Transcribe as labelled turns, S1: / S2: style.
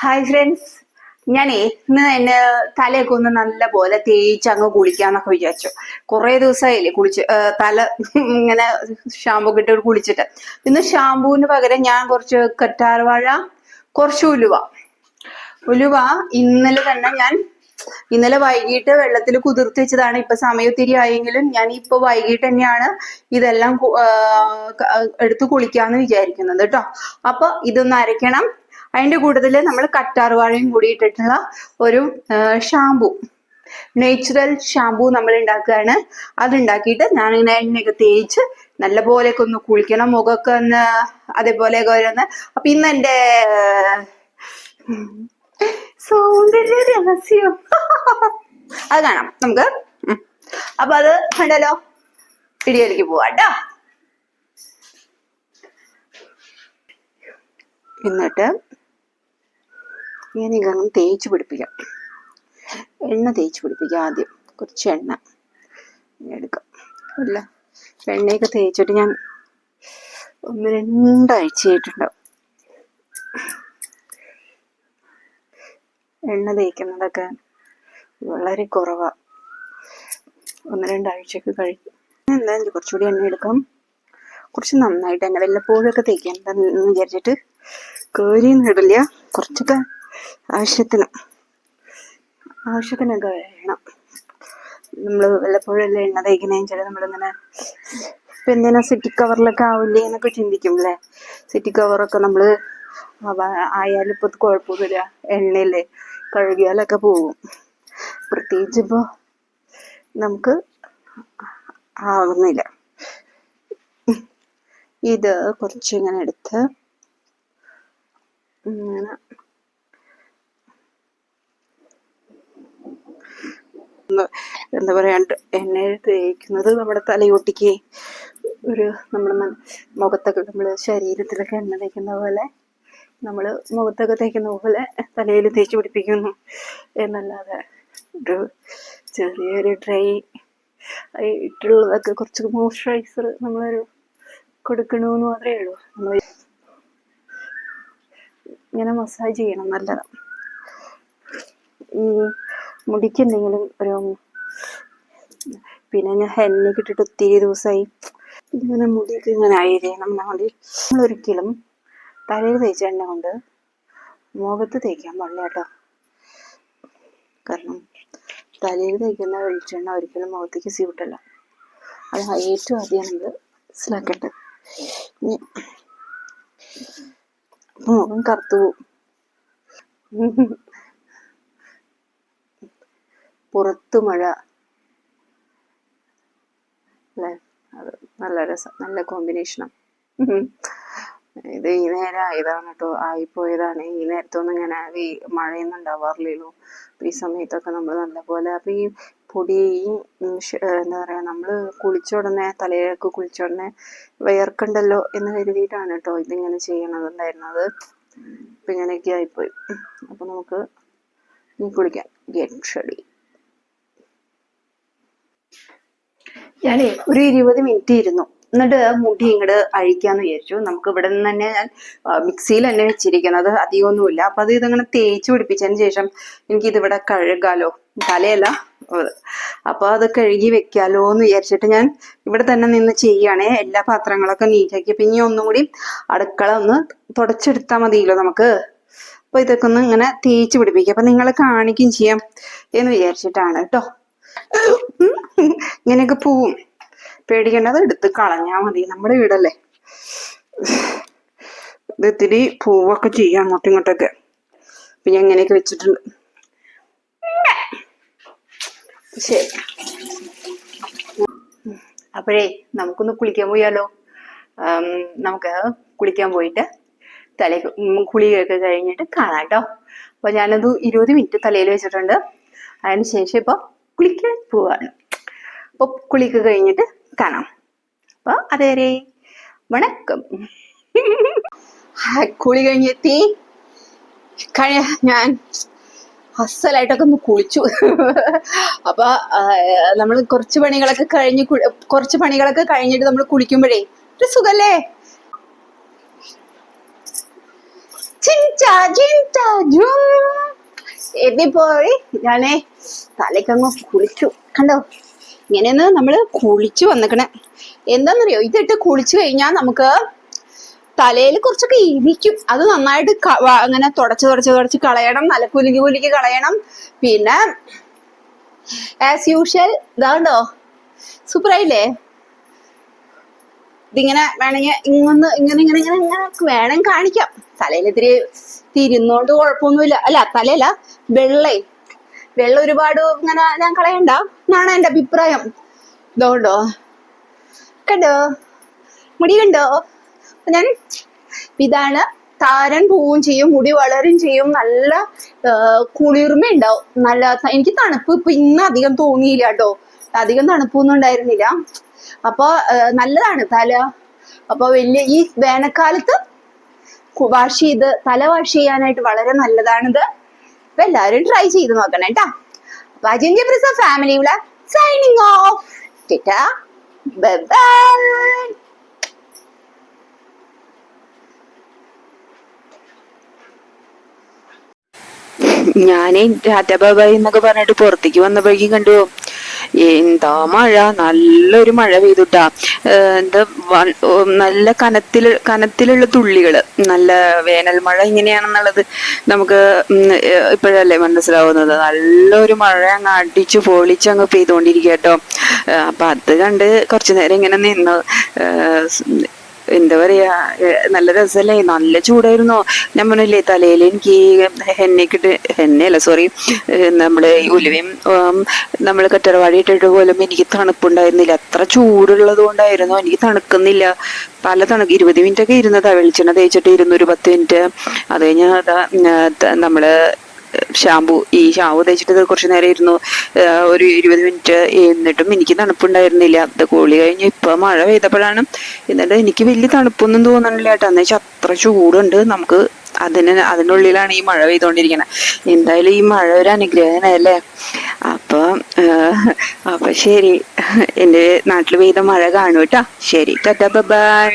S1: Hi friends ഞാൻ ഇന്ന് എന്നെ തലയൊക്കെ ഒന്ന് നല്ല പോലെ തേച്ച് അങ്ങ് കുളിക്കാന്നൊക്കെ വിചാരിച്ചു. കുറേ ദിവസമായില്ലേ കുളിച്ച് തല ഇങ്ങനെ ഷാമ്പു കിട്ടി കുളിച്ചിട്ട്. ഇന്ന് ഷാമ്പൂവിന് പകരം ഞാൻ കുറച്ച് കറ്റാർവാഴ കുറച്ച് ഉലുവ. ഉലുവ ഇന്നലെ തന്നെ ഞാൻ ഇന്നലെ വൈകിട്ട് വെള്ളത്തിൽ കുതിർത്തി വെച്ചതാണ്. ഇപ്പൊ സമയം ഒത്തിരി ആയെങ്കിലും ഞാൻ ഇപ്പൊ വൈകിട്ട് തന്നെയാണ് ഇതെല്ലാം എടുത്ത് കുളിക്കാന്ന് വിചാരിക്കുന്നത് കേട്ടോ. അപ്പൊ ഇതൊന്ന് അരയ്ക്കണം. അതിന്റെ കൂട്ടത്തിൽ നമ്മൾ കറ്റാർവാഴയും കൂടി ഇട്ടിട്ടുള്ള ഒരു ഷാമ്പു. നേച്ചുറൽ ഷാമ്പു നമ്മൾ ഉണ്ടാക്കുകയാണ് അത് ഉണ്ടാക്കിയിട്ട് ഞാനിങ്ങനെ എണ്ണയൊക്കെ തേച്ച് നല്ല പോലെയൊക്കെ ഒന്ന് കുളിക്കണം മുഖമൊക്കെ ഒന്ന് അതേപോലെയൊക്കെ വരുന്ന അപ്പൊ ഇന്ന് എന്റെ സൗന്ദര്യ അത് കാണാം നമുക്ക്. അപ്പൊ അത് കണ്ടല്ലോ. പിടിയിലേക്ക് പോവാട്ടോ എന്നിട്ട് ഇങ്ങനെ കാരണം തേച്ച് പിടിപ്പിക്കാം. എണ്ണ തേച്ച് പിടിപ്പിക്കാം ആദ്യം. കുറച്ച് എണ്ണ എടുക്കാം. അല്ല എണ്ണയൊക്കെ തേച്ചിട്ട് ഞാൻ ഒന്ന് രണ്ടാഴ്ചയായിട്ടുണ്ടാവും എണ്ണ തേക്കുന്നതൊക്കെ വളരെ കുറവാ. ഒന്ന് രണ്ടാഴ്ചയൊക്കെ കഴിക്കും എന്തായാലും കുറച്ചുകൂടി എണ്ണ എടുക്കാം കുറച്ച് നന്നായിട്ട് തന്നെ വല്ലപ്പോഴൊക്കെ തേക്കാം. എന്താണെന്ന് വിചാരിച്ചിട്ട് കേറിയൊന്നും ഇടില്ല കുറച്ചൊക്കെ ആവശ്യത്തിന് ആവശ്യത്തിനൊക്കെ വേണം. നമ്മൾ വല്ലപ്പോഴും അല്ലേ എണ്ണ തേക്കുന്നതിന് ചില നമ്മളിങ്ങനെ ഇപ്പം എന്തിനാ സിറ്റി കവറിലൊക്കെ ആവില്ലേ എന്നൊക്കെ ചിന്തിക്കും അല്ലേ സിറ്റി കവറൊക്കെ നമ്മൾ ആയാലും ഇപ്പം കുഴപ്പമൊന്നുമില്ല എണ്ണയില്ലേ കഴുകിയാലൊക്കെ പോകും. പ്രത്യേകിച്ച് ഇപ്പോൾ നമുക്ക് ആവുന്നില്ല. ഇത് കുറച്ച് ഇങ്ങനെ എടുത്ത് ഇങ്ങനെ എന്താ പറയാ എണ്ണ തേക്കുന്നത് നമ്മുടെ തലയോട്ടിക്ക് ഒരു നമ്മുടെ മുഖത്തൊക്കെ നമ്മൾ ശരീരത്തിലൊക്കെ എണ്ണ തേക്കുന്ന പോലെ നമ്മൾ മുഖത്തൊക്കെ തേക്കുന്ന പോലെ തലയിൽ തേച്ച് പിടിപ്പിക്കുന്നു. എന്നല്ലാതെ ഒരു ചെറിയൊരു ഡ്രൈ ആയിട്ടുള്ളതൊക്കെ കുറച്ച് മോയ്സ്ചറൈസർ നമ്മളൊരു കൊടുക്കണമെന്ന് മാത്രമേ ഉള്ളൂ. നമ്മൾ ഇങ്ങനെ മസാജ് ചെയ്യണം നല്ലതാണ് മുടിക്ക് എന്തെങ്കിലും ഒരു പിന്നെ ഞാൻ ഹെന്നെ ഇട്ടിട്ട് ഒത്തിരി ദിവസമായി ഇങ്ങനെ മുടിയൊക്കെ ഇങ്ങനെ ആയിരിക്കണം നമ്മൾ നമ്മളൊരിക്കലും തലയിൽ തേച്ച എണ്ണ കൊണ്ട് മുഖത്ത് തേക്കാൻ പാടില്ല കേട്ടോ. കാരണം തലയിൽ തേക്കുന്ന വെളിച്ചെണ്ണ ഒരിക്കലും മുഖത്തേക്ക് സ്യൂട്ടല്ല അത് ഏറ്റവും ആദ്യം നമ്മൾ മനസ്സിലാക്കട്ടെ മുഖം കറുത്തു പോവും. പുറത്തു മഴ. അല്ലേ? അത് നല്ല രസം നല്ല കോമ്പിനേഷനാണ് ഇത് ഈ നേരം ആയതാണ് കേട്ടോ ആയിപ്പോയതാണ്. ഈ നേരത്തൊന്നും ഇങ്ങനെ ഈ മഴയൊന്നും ഉണ്ടാവാറില്ലല്ലോ. അപ്പൊ ഈ സമയത്തൊക്കെ നമ്മൾ നല്ലപോലെ അപ്പൊ ഈ പൊടി ഈ ഉം ഷ്- ഏർ എന്താ പറയാ നമ്മൾ കുളിച്ച ഉടനെ തലയിലേക്ക് കുളിച്ച ഉടനെ വിയർക്കണ്ടല്ലോ എന്ന് കരുതിയിട്ടാണ് കേട്ടോ ഇതിങ്ങനെ ചെയ്യണതുണ്ടായിരുന്നത് അപ്പം ഇങ്ങനെയൊക്കെ ആയിപ്പോയി. അപ്പൊ നമുക്ക് കുളിക്കാം. ഗെറ്റ് റെഡി ഞാനേ ഒരു ഇരുപത് മിനിറ്റ് ഇരുന്നു. എന്നിട്ട് മുടി ഇങ്ങോട്ട് അഴിക്കാന്ന് വിചാരിച്ചു. നമുക്ക് ഇവിടെ നിന്ന് തന്നെ ഞാൻ മിക്സിയിൽ തന്നെ വെച്ചിരിക്കുന്നത്. അധികമൊന്നുമില്ല. അപ്പൊ അത് ഇതങ്ങനെ തേച്ച് പിടിപ്പിച്ചതിന് ശേഷം എനിക്ക് ഇതിവിടെ കഴുകാലോ. തലയല്ല. അപ്പോൾ അപ്പൊ അത് കഴുകി വെക്കാലോ എന്ന് വിചാരിച്ചിട്ട് ഞാൻ ഇവിടെ തന്നെ നിന്ന് ചെയ്യുകയാണേ. എല്ലാ പാത്രങ്ങളൊക്കെ നീറ്റാക്കി അപ്പൊ ഇനി ഒന്നും കൂടി അടുക്കള ഒന്ന് തുടച്ചെടുത്താൽ മതിയല്ലോ നമുക്ക്. അപ്പൊ ഇതൊക്കെ ഒന്ന് ഇങ്ങനെ തേച്ച് പിടിപ്പിക്കുക അപ്പൊ നിങ്ങൾ കാണിക്കുകയും ചെയ്യാം എന്ന് വിചാരിച്ചിട്ടാണ് കേട്ടോ. ഇങ്ങനെയൊക്കെ പോവും. പേടിക്കേണ്ടത് എടുത്ത് കളഞ്ഞാ മതി. നമ്മുടെ വീടല്ലേ. ഇത് ഇത്തിരി പൂവൊക്കെ ചെയ്യാം അങ്ങോട്ടും ഇങ്ങോട്ടൊക്കെ. അപ്പൊ ഞാൻ ഇങ്ങനെയൊക്കെ വെച്ചിട്ടുണ്ട്. ശരി. അപ്പോഴേ നമുക്കൊന്ന് കുളിക്കാൻ പോയാലോ? നമുക്ക് കുളിക്കാൻ പോയിട്ട് തല കുളിയൊക്കെ കഴിഞ്ഞിട്ട് കാണാം കേട്ടോ. അപ്പൊ ഞാനത് ഇരുപത് മിനിറ്റ് തലയിൽ വെച്ചിട്ടുണ്ട്. അതിന് ശേഷം ഇപ്പൊ കുളിക്കാൻ പോവാണ്. അപ്പൊ കുളിയൊക്കെ കഴിഞ്ഞിട്ട് കാണാം. അപ്പോൾ അതുവരെ വണക്കം. കുളി കഴിഞ്ഞെത്തി. കഴി ഞാൻ അസലായിട്ടൊക്കെ ഒന്ന് കുളിച്ചു. അപ്പൊ നമ്മൾ കുറച്ച് പണികളൊക്കെ കഴിഞ്ഞ് കുറച്ച് പണികളൊക്കെ കഴിഞ്ഞിട്ട് നമ്മൾ കുളിക്കുമ്പോഴേ ഒരു സുഖല്ലേ? ജും. എത്തിപ്പോയി ഞാനേ തലയ്ക്കങ്ങ് കുളിച്ചു. കണ്ടോ? ഇങ്ങനെയൊന്ന് നമ്മൾ കുളിച്ചു വന്നിക്കണേ. എന്താണെന്നറിയോ ഇതിട്ട് കുളിച്ചു കഴിഞ്ഞാൽ നമുക്ക് തലയിൽ കുറച്ചൊക്കെ ഇരിക്കും അത് നന്നായിട്ട് അങ്ങനെ തുടച്ച് തുടച്ച് തുടച്ച് കളയണം. നല്ല കുലുക്കി കുലുക്കി കളയണം. പിന്നെ ആസ് യൂഷ്വൽ ഇതാണ്ടോ സൂപ്പർ ആയില്ലേ ഇതിങ്ങനെ വേണമെങ്കിൽ ഇങ്ങനെ ഇങ്ങനെ ഇങ്ങനെ ഇങ്ങനെ ഇങ്ങനെ വേണം കാണിക്കാം. തലയിൽ ഇത്തിരി തിരുന്നോണ്ട് കുഴപ്പമൊന്നുമില്ല. അല്ല തലയല്ല വെള്ളേ. വെള്ളം ഒരുപാട് ഇങ്ങനെ ഞാൻ കളയണ്ട. എന്നാണ് എന്റെ അഭിപ്രായം. ഇതുകൊണ്ടോ കണ്ടോ? മുടി കണ്ടോ? ഞാൻ ഇതാണ് താരൻ പോവുകയും ചെയ്യും മുടി വളരും ചെയ്യും. നല്ല കുളിർമ ഉണ്ടാവും നല്ല എനിക്ക് തണുപ്പ് ഇപ്പൊ ഇന്ന് അധികം തോന്നിയില്ല കേട്ടോ. അധികം തണുപ്പൊന്നും ഉണ്ടായിരുന്നില്ല. അപ്പൊ നല്ലതാണ് തല. അപ്പൊ വലിയ ഈ വേനൽക്കാലത്ത് വാഷ് ചെയ്ത് തല വാഷ് ചെയ്യാനായിട്ട് വളരെ നല്ലതാണിത്. അപ്പൊ എല്ലാവരും ട്രൈ ചെയ്ത് നോക്കണം കേട്ടാ. അപ്പൊ അജിന്റെ പ്രിസ ഫാമിലി ഇവിടെ സൈനിങ് ഓഫ് ബൈ
S2: ഞാനേ ടാറ്റ ബാബായി എന്നൊക്കെ പറഞ്ഞിട്ട് പുറത്തേക്ക് വന്നപ്പോഴേക്കും കണ്ടു എന്താ മഴ? നല്ലൊരു മഴ പെയ്തുട്ടാ. എന്താ നല്ല കനത്തിൽ കനത്തിലുള്ള തുള്ളികൾ നല്ല വേനൽ മഴ ഇങ്ങനെയാണെന്നുള്ളത് നമുക്ക് ഇപ്പോഴല്ലേ മനസ്സിലാവുന്നത്. നല്ലൊരു മഴ അങ്ങ് അടിച്ചു പൊളിച്ചങ്ങ് പെയ്തുകൊണ്ടിരിക്കുക ഏഹ് അപ്പൊ അത് കണ്ട് കുറച്ചു നേരം ഇങ്ങനെ നിന്ന്. എന്താ പറയാ നല്ല രസല്ലേ? നല്ല ചൂടായിരുന്നു. ഞാൻ പറഞ്ഞില്ലേ തലയിൽ എനിക്ക് ഹെന്നക്കിട്ട് ഹെന്നയല്ല സോറി നമ്മുടെ ഉലുവയും നമ്മൾ കറ്ററവാടി ഇട്ടിട്ട് പോലും എനിക്ക് തണുപ്പുണ്ടായിരുന്നില്ല. അത്ര ചൂടുള്ളത് കൊണ്ടായിരുന്നു. എനിക്ക് തണുക്കുന്നില്ല. പല തണുക്ക് ഇരുപത് മിനിറ്റ് ഒക്കെ ഇരുന്നതാ. വെളിച്ചെണ്ണ തേച്ചിട്ട് ഇരുന്നു പത്ത് മിനിറ്റ് അത് കഴിഞ്ഞാൽ നമ്മൾ ഷാമ്പു ഈ ഷാമ്പു തേച്ചിട്ട് കുറച്ച് നേരം ഇരുന്നു. ഒരു ഇരുപത് മിനിറ്റ് എന്നിട്ടും എനിക്ക് തണുപ്പുണ്ടായിരുന്നില്ല. അത് കൂളി കഴിഞ്ഞ്. ഇപ്പൊ മഴ പെയ്തപ്പോഴാണ് എന്നിട്ട് എനിക്ക് വലിയ തണുപ്പൊന്നും തോന്നണില്ല കേട്ടോ. എന്ന് വെച്ചാൽ അത്ര ചൂടുണ്ട്. നമുക്ക് അതിന് അതിനുള്ളിലാണ് ഈ മഴ പെയ്തുകൊണ്ടിരിക്കുന്നത് എന്തായാലും ഈ മഴ ഒരു അനുഗ്രഹനല്ലേ അപ്പൊ അപ്പോൾ അപ്പൊ ശരി. എന്റെ നാട്ടിൽ പെയ്ത മഴ കാണൂട്ടാ ശരി. Tata bye.